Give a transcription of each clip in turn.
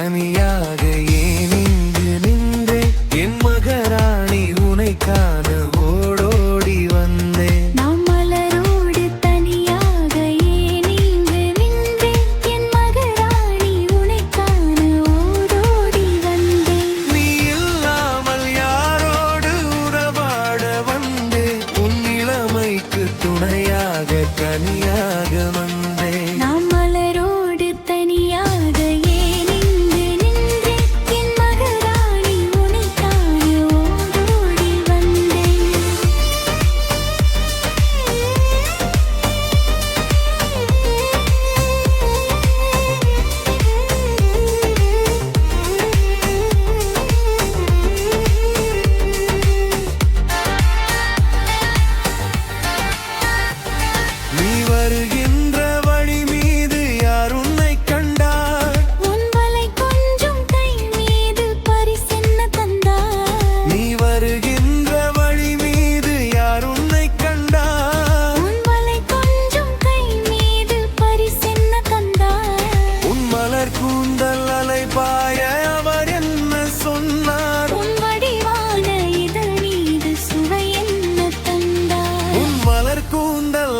Let me again.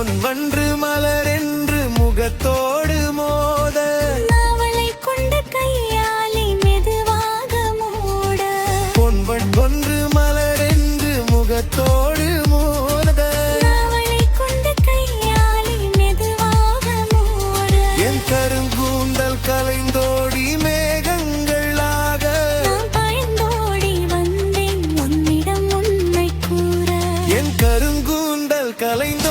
பொன் வன்று மலர் என்று முகத்தோடு மோத. நாவலை கொண்ட கையாலே மெதுவாக மூட. பொன் ஒன்று மலர் என்று முகத்தோடு மோத. நாவலை கொண்ட கையாலே மெதுவாக மூட. என் கருங்கூந்தல் கலைந்தோடி மேகங்களாக. பயந்தோடி வந்தேன் உன்னிடம் உண்மை கூற. என் கருங்கூந்தல் கலைந்தோ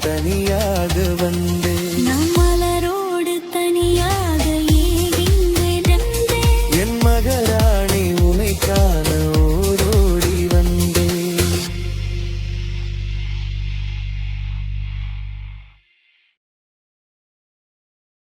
தனியாக வந்தேன்